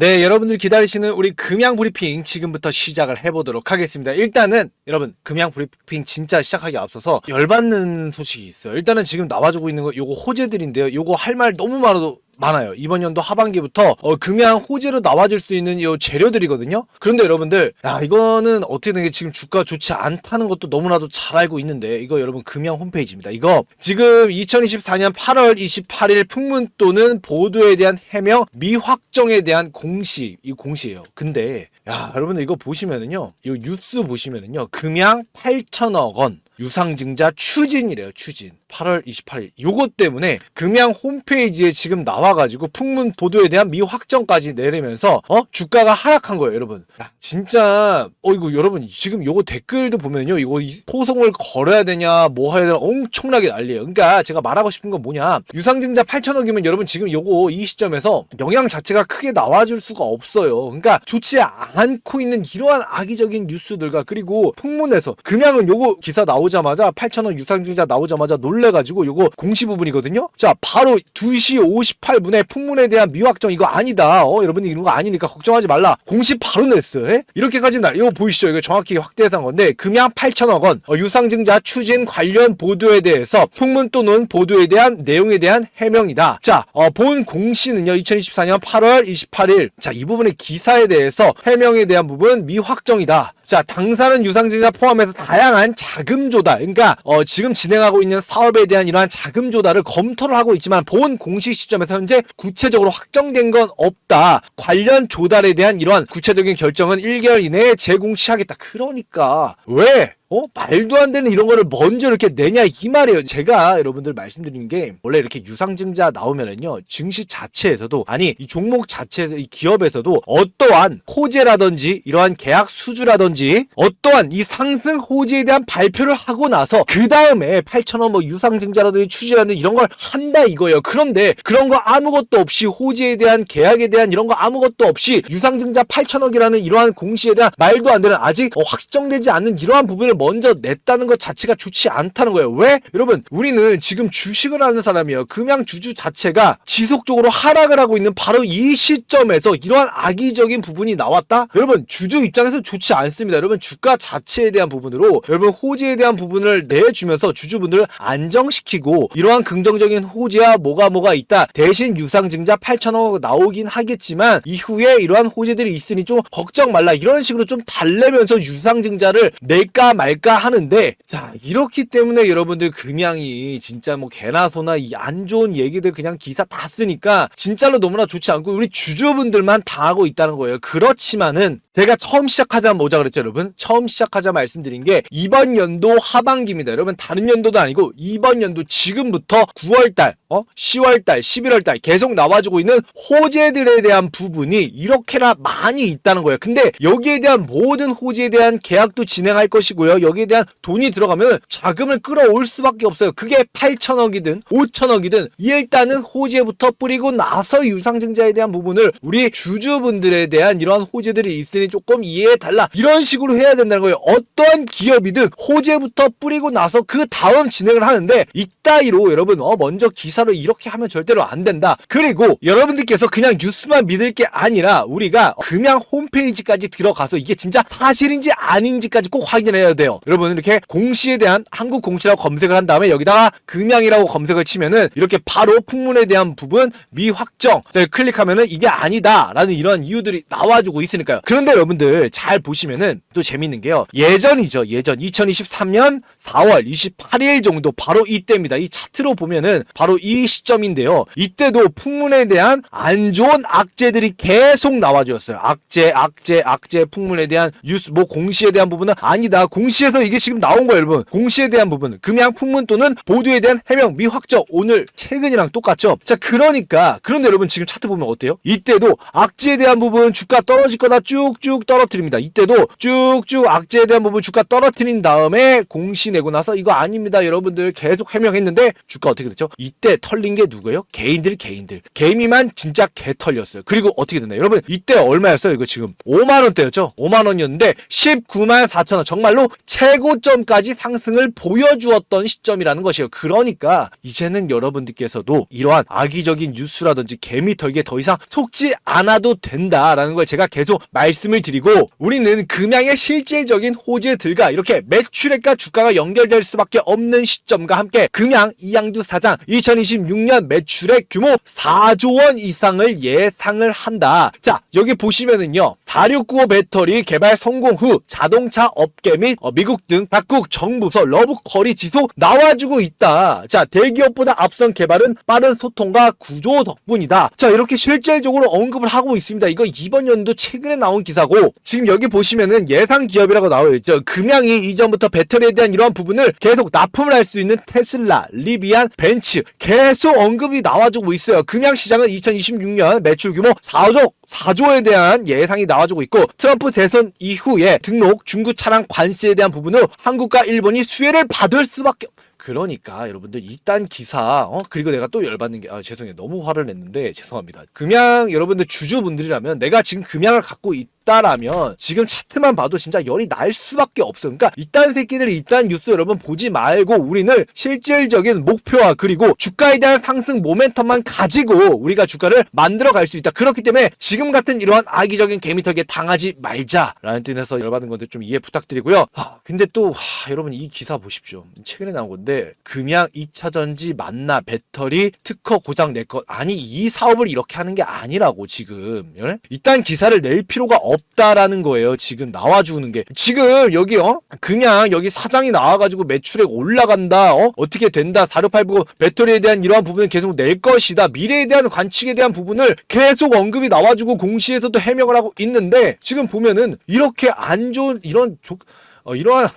네, 여러분들 기다리시는 우리 금양 브리핑 지금부터 시작을 해보도록 하겠습니다. 일단은 여러분 금양 브리핑 진짜 시작하기 앞서서 열받는 소식이 있어요. 일단은 지금 나와주고 있는 거 요거 호재들인데요. 요거 할 말 너무 많아도 많아요. 이번 연도 하반기부터 어, 금양 호재로 나와줄 수 있는 이 재료들이거든요. 그런데 여러분들, 야 이거는 어떻게 된 게 지금 주가 좋지 않다는 것도 너무나도 잘 알고 있는데 이거 여러분 금양 홈페이지입니다. 이거 지금 2024년 8월 28일 풍문 또는 보도에 대한 해명 미확정에 대한 공시 이 공시예요. 근데 야 여러분들 이거 보시면은요, 이 뉴스 보시면은요, 금양 8천억 원. 유상증자 추진이래요, 추진. 8월 28일. 요것 때문에 금양 홈페이지에 지금 나와가지고 풍문 보도에 대한 미확정까지 내리면서, 어? 주가가 하락한 거예요, 여러분. 야, 진짜, 어, 이거 여러분, 지금 요거 댓글도 보면요, 이거 이 소송을 걸어야 되냐, 뭐 해야 되냐, 엄청나게 난리예요. 그러니까 제가 말하고 싶은 건 뭐냐. 유상증자 8천억이면 여러분 지금 요거 이 시점에서 영향 자체가 크게 나와줄 수가 없어요. 그러니까 좋지 않고 있는 이러한 악의적인 뉴스들과 그리고 풍문에서 금양은 요거 기사 나오 자마자 8천억 유상증자 나오자마자 놀래가지고 요거 공시 부분이거든요. 자 바로 2시 58분에 풍문에 대한 미확정 이거 아니다. 어 여러분들 이런 거 아니니까 걱정하지 말라. 공시 바로 냈어요. 예? 이렇게까지 날 이거 보이시죠? 이거 정확히 확대해서 한 건데 금양 8천억 원 어, 유상증자 추진 관련 보도에 대해서 풍문 또는 보도에 대한 내용에 대한 해명이다. 자, 어, 본 공시는요 2024년 8월 28일. 자, 이 부분의 기사에 대해서 해명에 대한 부분 미확정이다. 자, 당사는 유상증자 포함해서 다양한 자금 조달, 그러니까 어, 지금 진행하고 있는 사업에 대한 이러한 자금 조달을 검토를 하고 있지만 본 공시 시점에서 현재 구체적으로 확정된 건 없다. 관련 조달에 대한 이러한 구체적인 결정은 1개월 이내에 재공시하겠다. 그러니까 왜? 어? 말도 안 되는 이런 거를 먼저 이렇게 내냐 이 말이에요. 제가 여러분들 말씀드린 게 원래 이렇게 유상증자 나오면은요 증시 자체에서도 아니 이 종목 자체에서 이 기업에서도 어떠한 호재라든지 이러한 계약 수주라든지 어떠한 이 상승 호재에 대한 발표를 하고 나서 그 다음에 8천원 뭐 유상증자라든지 추지라든지 이런 걸 한다 이거예요. 그런데 그런 거 아무것도 없이 호재에 대한 계약에 대한 이런 거 아무것도 없이 유상증자 8천억이라는 이러한 공시에 대한 말도 안 되는 아직 어, 확정되지 않는 이러한 부분을 먼저 냈다는 것 자체가 좋지 않다는 거예요. 왜? 여러분, 우리는 지금 주식을 하는 사람이에요. 금양 주주 자체가 지속적으로 하락을 하고 있는 바로 이 시점에서 이러한 악의적인 부분이 나왔다? 여러분, 주주 입장에서 좋지 않습니다. 여러분, 주가 자체에 대한 부분으로 여러분, 호재에 대한 부분을 내주면서 주주분들을 안정시키고 이러한 긍정적인 호재와 뭐가 뭐가 있다. 대신 유상증자 8천억 나오긴 하겠지만 이후에 이러한 호재들이 있으니 좀 걱정 말라. 이런 식으로 좀 달래면서 유상증자를 낼까 말까 하는데 자 이렇기 때문에 여러분들 금양이 진짜 뭐 개나 소나 이 안 좋은 얘기들 그냥 기사 다 쓰니까 진짜로 너무나 좋지 않고 우리 주주분들만 당하고 있다는 거예요. 그렇지만은 제가 처음 시작하자 뭐자 그랬죠 여러분? 처음 시작하자 말씀드린 게 이번 연도 하반기입니다. 여러분 다른 연도도 아니고 이번 연도 지금부터 9월달, 어? 10월달, 11월달 계속 나와주고 있는 호재들에 대한 부분이 이렇게나 많이 있다는 거예요. 근데 여기에 대한 모든 호재에 대한 계약도 진행할 것이고요. 여기에 대한 돈이 들어가면 자금을 끌어올 수밖에 없어요. 그게 8천억이든 5천억이든 일단은 호재부터 뿌리고 나서 유상증자에 대한 부분을 우리 주주분들에 대한 이러한 호재들이 있으니 조금 이해해 달라. 이런 식으로 해야 된다는 거예요. 어떠한 기업이든 호재부터 뿌리고 나서 그 다음 진행을 하는데 이따위로 여러분 어 먼저 기사를 이렇게 하면 절대로 안 된다. 그리고 여러분들께서 그냥 뉴스만 믿을 게 아니라 우리가 금양 홈페이지까지 들어가서 이게 진짜 사실인지 아닌지까지 꼭 확인해야 돼요. 여러분 이렇게 공시에 대한 한국 공시라고 검색을 한 다음에 여기다가 금양이라고 검색을 치면은 이렇게 바로 풍문에 대한 부분 미확정 자, 클릭하면은 이게 아니다라는 이런 이유들이 나와주고 있으니까요. 그런데 여러분들 잘 보시면은 또 재밌는 게요. 예전이죠. 예전 2023년 4월 28일 정도 바로 이때입니다. 이 차트로 보면은 바로 이 시점인데요. 이때도 풍문에 대한 안 좋은 악재들이 계속 나와주었어요. 악재, 악재, 악재, 풍문에 대한 뉴스, 뭐 공시에 대한 부분은 아니다. 공시 에서 이게 지금 나온 거예요, 여러분. 공시에 대한 부분, 금양 풍문 또는 보도에 대한 해명 미확정 오늘 최근이랑 똑같죠. 자, 그러니까 그런데 여러분 지금 차트 보면 어때요? 이때도 악재에 대한 부분 주가 떨어질 거다 쭉쭉 떨어뜨립니다. 이때도 쭉쭉 악재에 대한 부분 주가 떨어뜨린 다음에 공시 내고 나서 이거 아닙니다, 여러분들 계속 해명했는데 주가 어떻게 됐죠? 이때 털린 게 누구예요? 개인들, 개인들. 개미만 진짜 개 털렸어요. 그리고 어떻게 됐나요? 여러분 이때 얼마였어요? 이거 지금 5만 원대였죠? 5만 원이었는데 19만 4천 원. 정말로 최고점까지 상승을 보여주었던 시점이라는 것이에요. 그러니까 이제는 여러분들께서도 이러한 악의적인 뉴스라든지 개미털기에 더 이상 속지 않아도 된다라는 걸 제가 계속 말씀을 드리고 우리는 금양의 실질적인 호재들과 이렇게 매출액과 주가가 연결될 수밖에 없는 시점과 함께 금양 이양주 사장 2026년 매출액 규모 4조 원 이상을 예상을 한다. 자, 여기 보시면은요. 4695 배터리 개발 성공 후 자동차 업계 및 어, 미국 등 각국 정부서 러브커리 지수 나와주고 있다. 자, 대기업보다 앞선 개발은 빠른 소통과 구조 덕분이다. 자, 이렇게 실질적으로 언급을 하고 있습니다. 이거 이번 연도 최근에 나온 기사고 지금 여기 보시면은 예상 기업이라고 나와 있죠. 금양이 이전부터 배터리에 대한 이러한 부분을 계속 납품을 할 수 있는 테슬라, 리비안, 벤츠 계속 언급이 나와주고 있어요. 금양 시장은 2026년 매출 규모 4조 4조에 대한 예상이 나와주고 있고 트럼프 대선 이후에 등록 중국 차량 관세에 대한 부분으로 한국과 일본이 수혜를 받을 수밖에 없- 그러니까 여러분들 이딴 기사 어? 그리고 내가 또 열받는 게 아 죄송해요. 너무 화를 냈는데 죄송합니다. 금양 여러분들 주주분들이라면 내가 지금 금양을 갖고 있다라면 지금 차트만 봐도 진짜 열이 날 수밖에 없어 그러니까 이딴 새끼들이 이딴 뉴스 여러분 보지 말고 우리는 실질적인 목표와 그리고 주가에 대한 상승 모멘텀만 가지고 우리가 주가를 만들어 갈 수 있다. 그렇기 때문에 지금 같은 이러한 악의적인 개미털기에 당하지 말자라는 뜻에서 열받은 건데 좀 이해 부탁드리고요. 아, 근데 또 하, 여러분 이 기사 보십시오. 최근에 나온 건데 금양 2차 전지 만나 배터리 특허 고장 낼 것. 아니 이 사업을 이렇게 하는 게 아니라고 지금. 예? 이딴 기사를 낼 필요가 없다라는 거예요 지금. 나와주는 게. 지금 여기 어? 그냥 여기 사장이 나와가지고 매출액 올라간다 어? 어떻게 된다 4689 배터리에 대한 이러한 부분을 계속 낼 것이다. 미래에 대한 관측에 대한 부분을 계속 언급이 나와주고 공시에서도 해명을 하고 있는데 지금 보면은 이렇게 안 좋은 이런 조, 어, 이러한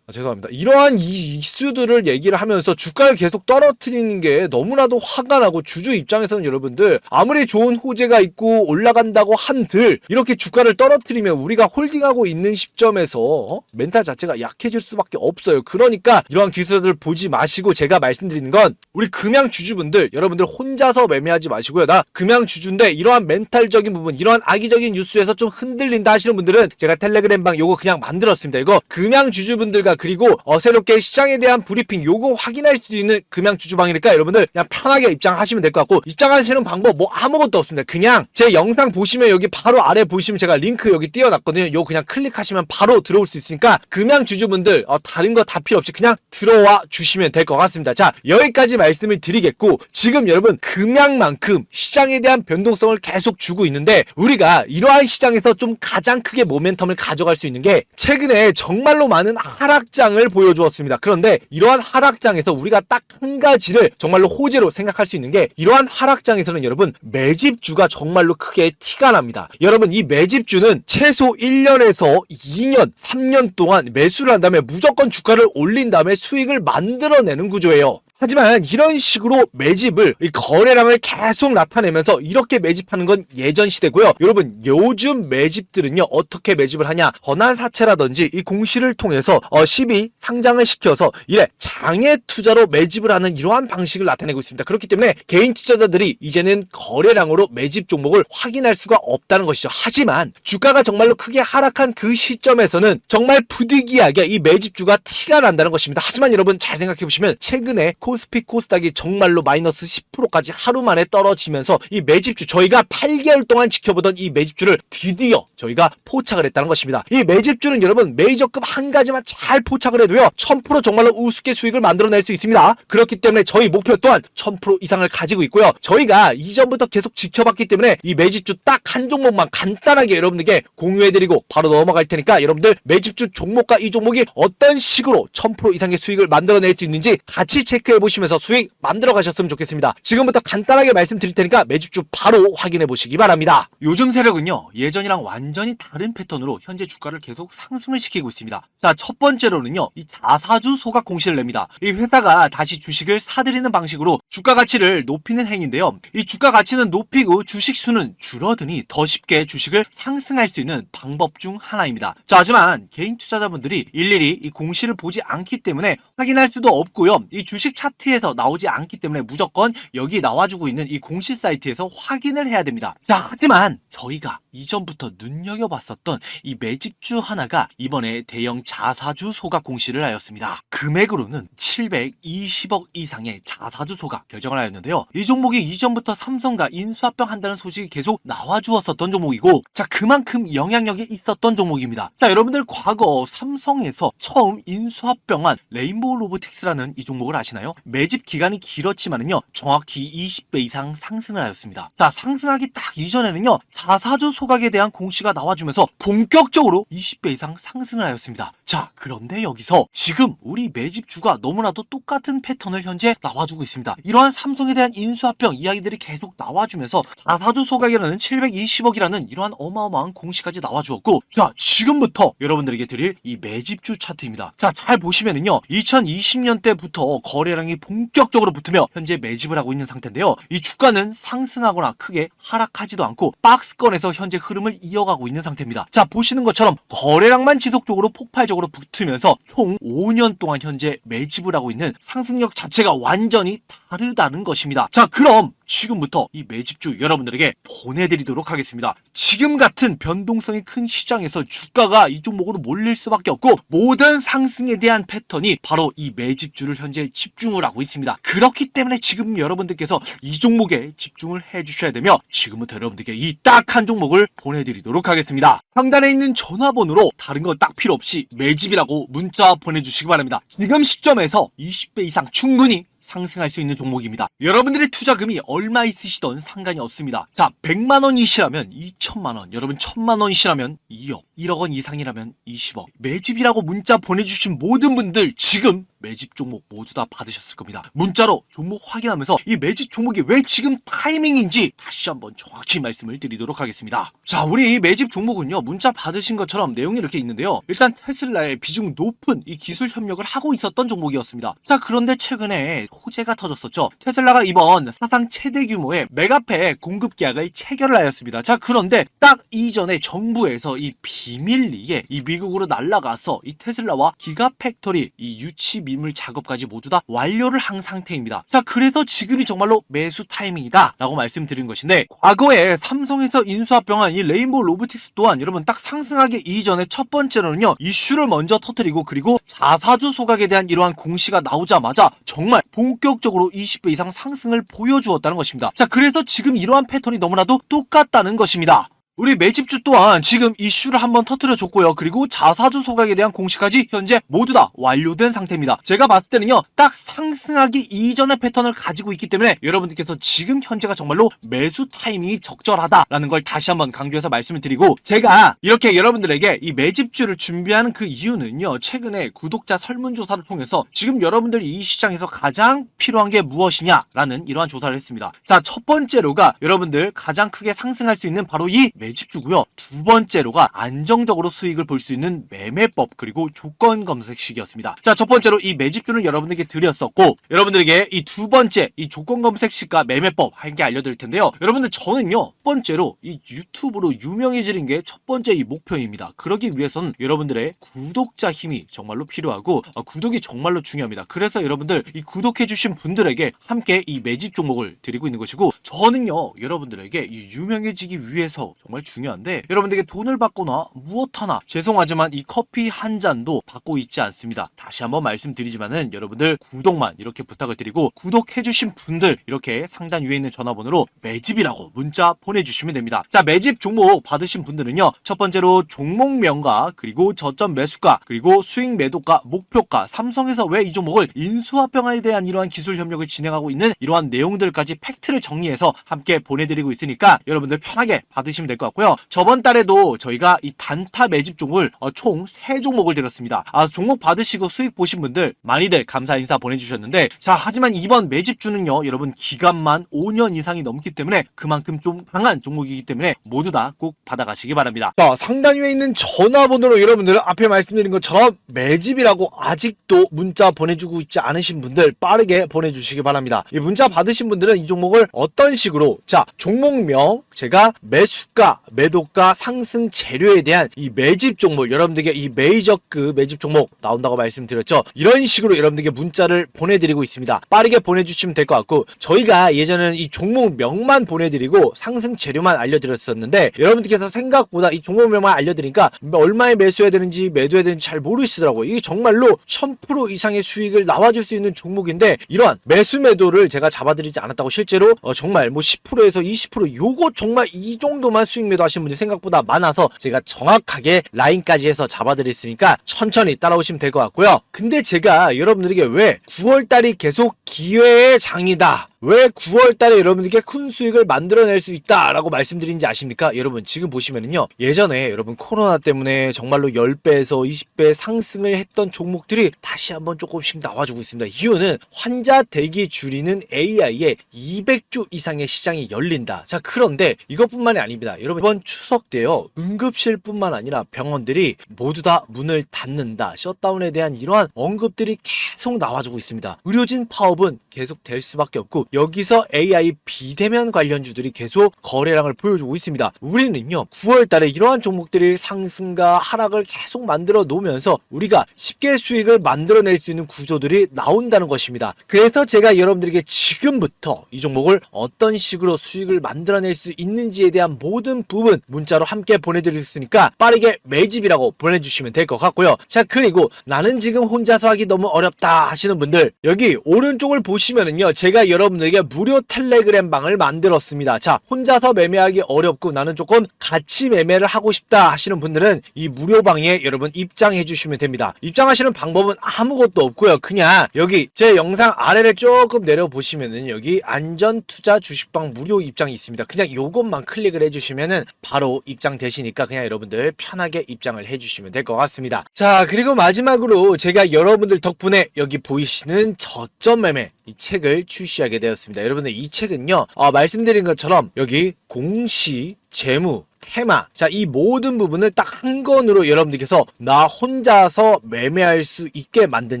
아, 죄송합니다. 이러한 이 이슈들을 얘기를 하면서 주가를 계속 떨어뜨리는 게 너무나도 화가 나고 주주 입장에서는 여러분들 아무리 좋은 호재가 있고 올라간다고 한들 이렇게 주가를 떨어뜨리면 우리가 홀딩하고 있는 시점에서 어? 멘탈 자체가 약해질 수밖에 없어요. 그러니까 이러한 기술들 보지 마시고 제가 말씀드리는 건 우리 금양 주주분들 여러분들 혼자서 매매하지 마시고요. 나 금양 주주인데 이러한 멘탈적인 부분 이러한 악의적인 뉴스에서 좀 흔들린다 하시는 분들은 제가 텔레그램 방 요거 그냥 만들었습니다. 이거 금양 주주분들과 그리고 어, 새롭게 시장에 대한 브리핑 요거 확인할 수 있는 금양 주주방이니까 여러분들 그냥 편하게 입장하시면 될 것 같고 입장하시는 방법 뭐 아무것도 없습니다. 그냥 제 영상 보시면 여기 바로 아래 보시면 제가 링크 여기 띄워놨거든요. 요거 그냥 클릭하시면 바로 들어올 수 있으니까 금양 주주분들 어, 다른 거 다 필요 없이 그냥 들어와 주시면 될 것 같습니다. 자 여기까지 말씀을 드리겠고 지금 여러분 금양만큼 시장에 대한 변동성을 계속 주고 있는데 우리가 이러한 시장에서 좀 가장 크게 모멘텀을 가져갈 수 있는 게 최근에 정말로 많은 하락 장을 보여주었습니다. 그런데 이러한 하락장에서 우리가 딱 한 가지를 정말로 호재로 생각할 수 있는 게 이러한 하락장에서는 여러분 매집주가 정말로 크게 티가 납니다. 여러분 이 매집주는 최소 1년에서 2년, 3년 동안 매수를 한 다음에 무조건 주가를 올린 다음에 수익을 만들어내는 구조예요. 하지만 이런 식으로 매집을 이 거래량을 계속 나타내면서 이렇게 매집하는 건 예전 시대고요. 여러분 요즘 매집들은요 어떻게 매집을 하냐? 권한사채라든지 이 공시를 통해서 어 12 상장을 시켜서 이래 장애 투자로 매집을 하는 이러한 방식을 나타내고 있습니다. 그렇기 때문에 개인 투자자들이 이제는 거래량으로 매집 종목을 확인할 수가 없다는 것이죠. 하지만 주가가 정말로 크게 하락한 그 시점에서는 정말 부득이하게 이 매집주가 티가 난다는 것입니다. 하지만 여러분 잘 생각해 보시면 최근에 코스피 코스닥이 정말로 마이너스 10%까지 하루 만에 떨어지면서 이 매집주 저희가 8개월 동안 지켜보던 이 매집주를 드디어 저희가 포착을 했다는 것입니다. 이 매집주는 여러분 메이저급 한 가지만 잘 포착을 해도요 1000% 정말로 우습게 수익을 만들어낼 수 있습니다. 그렇기 때문에 저희 목표 또한 1000% 이상을 가지고 있고요. 저희가 이전부터 계속 지켜봤기 때문에 이 매집주 딱 한 종목만 간단하게 여러분들께 공유해드리고 바로 넘어갈 테니까 여러분들 매집주 종목과 이 종목이 어떤 식으로 1000% 이상의 수익을 만들어낼 수 있는지 같이 체크 해 보시면서 수익 만들어 가셨으면 좋겠습니다. 지금부터 간단하게 말씀드릴 테니까 매집주 바로 확인해 보시기 바랍니다. 요즘 세력은요 예전이랑 완전히 다른 패턴으로 현재 주가를 계속 상승을 시키고 있습니다. 자 첫 번째로는요 이 자사주 소각 공시를 냅니다. 이 회사가 다시 주식을 사들이는 방식으로 주가 가치를 높이는 행위인데요. 이 주가 가치는 높이고 주식 수는 줄어드니 더 쉽게 주식을 상승할 수 있는 방법 중 하나입니다. 자 하지만 개인 투자자분들이 일일이 이 공시를 보지 않기 때문에 확인할 수도 없고요. 이 주식 차 트에서 나오지 않기 때문에 무조건 여기 나와주고 있는 이 공시 사이트에서 확인을 해야 됩니다. 자, 하지만 저희가 이전부터 눈여겨봤었던 이 매집주 하나가 이번에 대형 자사주 소각 공시를 하였습니다. 금액으로는 720억 이상의 자사주 소각 결정을 하였는데요. 이 종목이 이전부터 삼성과 인수합병 한다는 소식이 계속 나와주었었던 종목이고, 자, 그만큼 영향력이 있었던 종목입니다. 자, 여러분들 과거 삼성에서 처음 인수합병한 레인보우 로보틱스라는 이 종목을 아시나요? 매집 기간이 길었지만은요, 정확히 20배 이상 상승을 하였습니다. 자, 상승하기 딱 이전에는요, 자사주 소각에 대한 공시가 나와주면서 본격적으로 20배 이상 상승을 하였습니다. 자, 그런데 여기서 지금 우리 매집주가 너무나도 똑같은 패턴을 현재 나와주고 있습니다. 이러한 삼성에 대한 인수합병 이야기들이 계속 나와주면서 자사주 소각이라는 720억이라는 이러한 어마어마한 공시까지 나와주었고, 자, 지금부터 여러분들에게 드릴 이 매집주 차트입니다. 자, 잘 보시면은요, 2020년 때부터 거래량이 본격적으로 붙으며 현재 매집을 하고 있는 상태인데요. 이 주가는 상승하거나 크게 하락하지도 않고 박스권에서 현재 흐름을 이어가고 있는 상태입니다. 자, 보시는 것처럼 거래량만 지속적으로 폭발적으로 붙으면서 총 5년 동안 현재 매집을 하고 있는 상승력 자체가 완전히 다르다는 것입니다. 자, 그럼 지금부터 이 매집주 여러분들에게 보내드리도록 하겠습니다. 지금 같은 변동성이 큰 시장에서 주가가 이 종목으로 몰릴 수밖에 없고 모든 상승에 대한 패턴이 바로 이 매집주를 현재 집중을 하고 있습니다. 그렇기 때문에 지금 여러분들께서 이 종목에 집중을 해주셔야 되며 지금부터 여러분들께 이 딱 한 종목을 보내드리도록 하겠습니다. 상단에 있는 전화번호로 다른 거딱 필요 없이 매 집이라고 문자 보내주시기 바랍니다. 지금 시점에서 20배 이상 충분히 상승할 수 있는 종목입니다. 여러분들의 투자금이 얼마 있으시던 상관이 없습니다. 자, 100만 원이시라면 2천만 원, 여러분 1000만 원이시라면 2억, 1억 원 이상이라면 20억. 매집이라고 문자 보내주신 모든 분들 지금 매집 종목 모두 다 받으셨을 겁니다. 문자로 종목 확인하면서 이 매집 종목이 왜 지금 타이밍인지 다시 한번 정확히 말씀을 드리도록 하겠습니다. 자, 우리 이 매집 종목은요, 문자 받으신 것처럼 내용이 이렇게 있는데요. 일단 테슬라의 비중 높은 이 기술 협력을 하고 있었던 종목이었습니다. 자, 그런데 최근에 호재가 터졌었죠. 테슬라가 이번 사상 최대 규모의 메가팩 공급 계약을 체결을 하였습니다. 자, 그런데 딱 이전에 정부에서 이 비 밀리에 이 미국으로 날아가서 이 테슬라와 기가 팩토리 이 유치 미물 작업까지 모두 다 완료를 한 상태입니다. 자, 그래서 지금이 정말로 매수 타이밍이다 라고 말씀드린 것인데 과거에 삼성에서 인수합병한 이 레인보우 로보틱스 또한 여러분 딱 상승하기 이전에 첫 번째로는요 이슈를 먼저 터뜨리고 그리고 자사주 소각에 대한 이러한 공시가 나오자마자 정말 본격적으로 20배 이상 상승을 보여주었다는 것입니다. 자, 그래서 지금 이러한 패턴이 너무나도 똑같다는 것입니다. 우리 매집주 또한 지금 이슈를 한번 터트려 줬고요. 그리고 자사주 소각에 대한 공시까지 현재 모두 다 완료된 상태입니다. 제가 봤을 때는요, 딱 상승하기 이전의 패턴을 가지고 있기 때문에 여러분들께서 지금 현재가 정말로 매수 타이밍이 적절하다라는 걸 다시 한번 강조해서 말씀을 드리고 제가 이렇게 여러분들에게 이 매집주를 준비하는 그 이유는요, 최근에 구독자 설문조사를 통해서 지금 여러분들이 이 시장에서 가장 필요한 게 무엇이냐라는 이러한 조사를 했습니다. 자, 첫 번째로가 여러분들 가장 크게 상승할 수 있는 바로 이 매집 주고요. 두 번째로가 안정적으로 수익을 볼 수 있는 매매법 그리고 조건 검색식이었습니다. 자, 첫 번째로 이 매집주는 여러분들에게 드렸었고 여러분들에게 이 두 번째 이 조건 검색식과 매매법 한개 알려드릴 텐데요. 여러분들 저는요. 첫 번째로 이 유튜브로 유명해지는 게 첫 번째 이 목표입니다. 그러기 위해서는 여러분들의 구독자 힘이 정말로 필요하고 어, 구독이 정말로 중요합니다. 그래서 여러분들 이 구독해주신 분들에게 함께 이 매집 종목을 드리고 있는 것이고 저는요 여러분들에게 이 유명해지기 위해서 정말 중요한데 여러분들에게 돈을 받거나 무엇 하나 죄송하지만 이 커피 한 잔도 받고 있지 않습니다. 다시 한번 말씀드리지만은 여러분들 구독만 이렇게 부탁을 드리고 구독해주신 분들 이렇게 상단 위에 있는 전화번호로 매집이라고 문자 보내주시면 됩니다. 자 매집 종목 받으신 분들은요 첫 번째로 종목명과 그리고 저점 매수가 그리고 수익 매도가 목표가 삼성에서 왜 이 종목을 인수합병에 대한 이러한 기술 협력을 진행하고 있는 이러한 내용들까지 팩트를 정리해서 함께 보내드리고 있으니까 여러분들 편하게 받으시면 될 것 같 고요. 저번 달에도 저희가 이 단타 매집 종목을 어, 총 3종목을 드렸습니다. 아, 종목 받으시고 수익 보신 분들 많이들 감사 인사 보내주셨는데 자 하지만 이번 매집주는요 여러분 기간만 5년 이상이 넘기 때문에 그만큼 좀 강한 종목이기 때문에 모두 다 꼭 받아가시기 바랍니다. 자, 상단 위에 있는 전화번호로 여러분들 앞에 말씀드린 것처럼 매집이라고 아직도 문자 보내주고 있지 않으신 분들 빠르게 보내주시기 바랍니다. 이 문자 받으신 분들은 이 종목을 어떤 식으로 자 종목명 제가 매수가 매도가, 상승 재료에 대한 이 매집 종목 여러분들에게 이 메이저급 매집 종목 나온다고 말씀드렸죠. 이런 식으로 여러분들에게 문자를 보내드리고 있습니다. 빠르게 보내주시면 될 것 같고 저희가 예전에는 이 종목 명만 보내드리고 상승 재료만 알려드렸었는데 여러분들께서 생각보다 이 종목 명만 알려드리니까 얼마에 매수해야 되는지 매도해야 되는지 잘 모르시더라고요. 이게 정말로 1000% 이상의 수익을 나와줄 수 있는 종목인데 이러한 매수 매도를 제가 잡아드리지 않았다고 실제로 어, 정말 뭐 10%에서 20% 요거 정말 이 정도만 수익 매도 하시는 분들이 생각보다 많아서 제가 정확하게 라인까지 해서 잡아드렸으니까 천천히 따라오시면 될 것 같고요. 근데 제가 여러분들에게 왜 9월달이 계속 기회의 장이다. 왜 9월 달에 여러분들께 큰 수익을 만들어낼 수 있다라고 말씀드린지 아십니까? 여러분 지금 보시면은요. 예전에 여러분 코로나 때문에 정말로 10배에서 20배 상승을 했던 종목들이 다시 한번 조금씩 나와주고 있습니다. 이유는 환자 대기 줄이는 AI에 200조 이상의 시장이 열린다. 자, 그런데 이것뿐만이 아닙니다. 여러분 이번 추석 때요. 응급실뿐만 아니라 병원들이 모두 다 문을 닫는다. 셧다운에 대한 이러한 언급들이 계속 나와주고 있습니다. 의료진 파업은 계속 될 수밖에 없고 여기서 AI 비대면 관련주들이 계속 거래량을 보여주고 있습니다. 우리는요 9월 달에 이러한 종목들이 상승과 하락을 계속 만들어 놓으면서 우리가 쉽게 수익을 만들어낼 수 있는 구조들이 나온다는 것입니다. 그래서 제가 여러분들에게 지금부터 이 종목을 어떤 식으로 수익을 만들어낼 수 있는지에 대한 모든 부분 문자로 함께 보내드렸으니까 빠르게 매집이라고 보내주시면 될 것 같고요. 자 그리고 나는 지금 혼자서 하기 너무 어렵다 하시는 분들 여기 오른쪽을 보시면은요 제가 여러분들에게 무료 텔레그램 방을 만들었습니다. 자 혼자서 매매하기 어렵고 나는 조금 같이 매매를 하고 싶다 하시는 분들은 이 무료 방에 여러분 입장해 주시면 됩니다. 입장하시는 방법은 아무것도 없고요. 그냥 여기 제 영상 아래를 조금 내려 보시면은 여기 안전 투자 주식방 무료 입장이 있습니다. 그냥 요것만 클릭을 해주시면 은 바로 입장 되시니까 그냥 여러분들 편하게 입장을 해주시면 될 것 같습니다. 자 그리고 마지막으로 제가 여러분들 덕분에 여기 보이시는 저점 매매 이 책을 출시하게 되었습니다. 여러분들 이 책은요 어, 말씀드린 것처럼 여기 공시 재무 테마. 자 이 모든 부분을 딱 한 권으로 여러분들께서 나 혼자서 매매할 수 있게 만든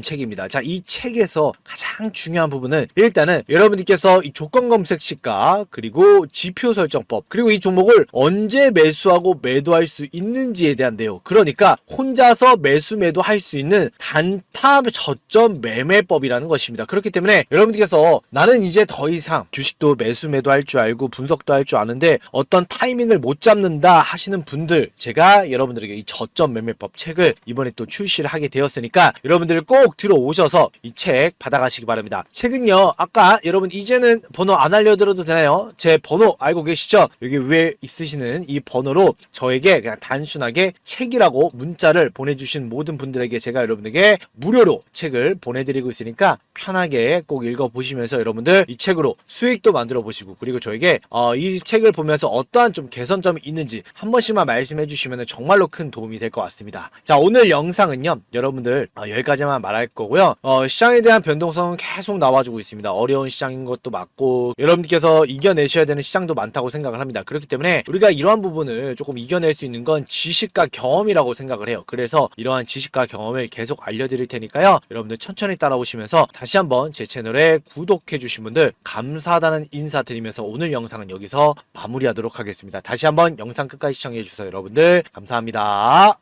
책입니다. 자 이 책에서 가장 중요한 부분은 일단은 여러분들께서 이 조건 검색 시가 그리고 지표 설정법 그리고 이 종목을 언제 매수하고 매도할 수 있는지에 대한 내용. 그러니까 혼자서 매수 매도할 수 있는 단타 저점 매매법이라는 것입니다. 그렇기 때문에 여러분들께서 나는 이제 더 이상 주식도 매수 매도할 줄 알고 분석도 할 줄 아는데 어떤 타이밍을 못 잡는 다 하시는 분들 제가 여러분들에게 이 저점 매매법 책을 이번에 또 출시를 하게 되었으니까 여러분들 꼭 들어오셔서 이 책 받아가시기 바랍니다. 책은요 아까 여러분 이제는 번호 안 알려드려도 되나요? 제 번호 알고 계시죠? 여기 위에 있으시는 이 번호로 저에게 그냥 단순하게 책이라고 문자를 보내주신 모든 분들에게 제가 여러분에게 무료로 책을 보내드리고 있으니까 편하게 꼭 읽어보시면서 여러분들 이 책으로 수익도 만들어 보시고 그리고 저에게 어, 이 책을 보면서 어떠한 좀 개선점이 있는 지 한 번씩만 말씀해 주시면 정말로 큰 도움이 될 것 같습니다. 자 오늘 영상은요 여러분들 어, 여기까지만 말할 거고요. 어, 시장에 대한 변동성은 계속 나와주고 있습니다. 어려운 시장인 것도 맞고 여러분들께서 이겨내셔야 되는 시장도 많다고 생각을 합니다. 그렇기 때문에 우리가 이러한 부분을 조금 이겨낼 수 있는 건 지식과 경험이라고 생각을 해요. 그래서 이러한 지식과 경험을 계속 알려드릴 테니까요. 여러분들 천천히 따라오시면서 다시 한번 제 채널에 구독해 주신 분들 감사하다는 인사 드리면서 오늘 영상은 여기서 마무리하도록 하겠습니다. 다시 한번 영상 끝까지 시청해 주셔서 여러분들 감사합니다.